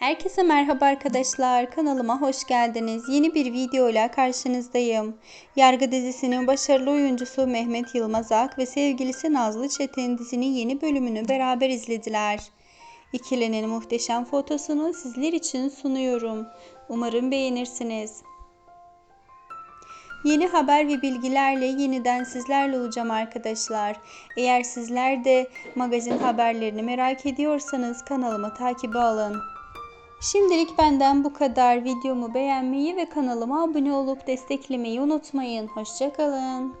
Herkese merhaba arkadaşlar. Kanalıma hoş geldiniz. Yeni bir videoyla karşınızdayım. Yargı dizisinin başarılı oyuncusu Mehmet Yılmaz Ak ve sevgilisi Nazlı Çetin dizinin yeni bölümünü beraber izlediler. İkilinin muhteşem fotosunu sizler için sunuyorum. Umarım beğenirsiniz. Yeni haber ve bilgilerle yeniden sizlerle olacağım arkadaşlar. Eğer sizler de magazin haberlerini merak ediyorsanız kanalımı takibe alın. Şimdilik benden bu kadar. Videomu beğenmeyi ve kanalıma abone olup desteklemeyi unutmayın. Hoşçakalın.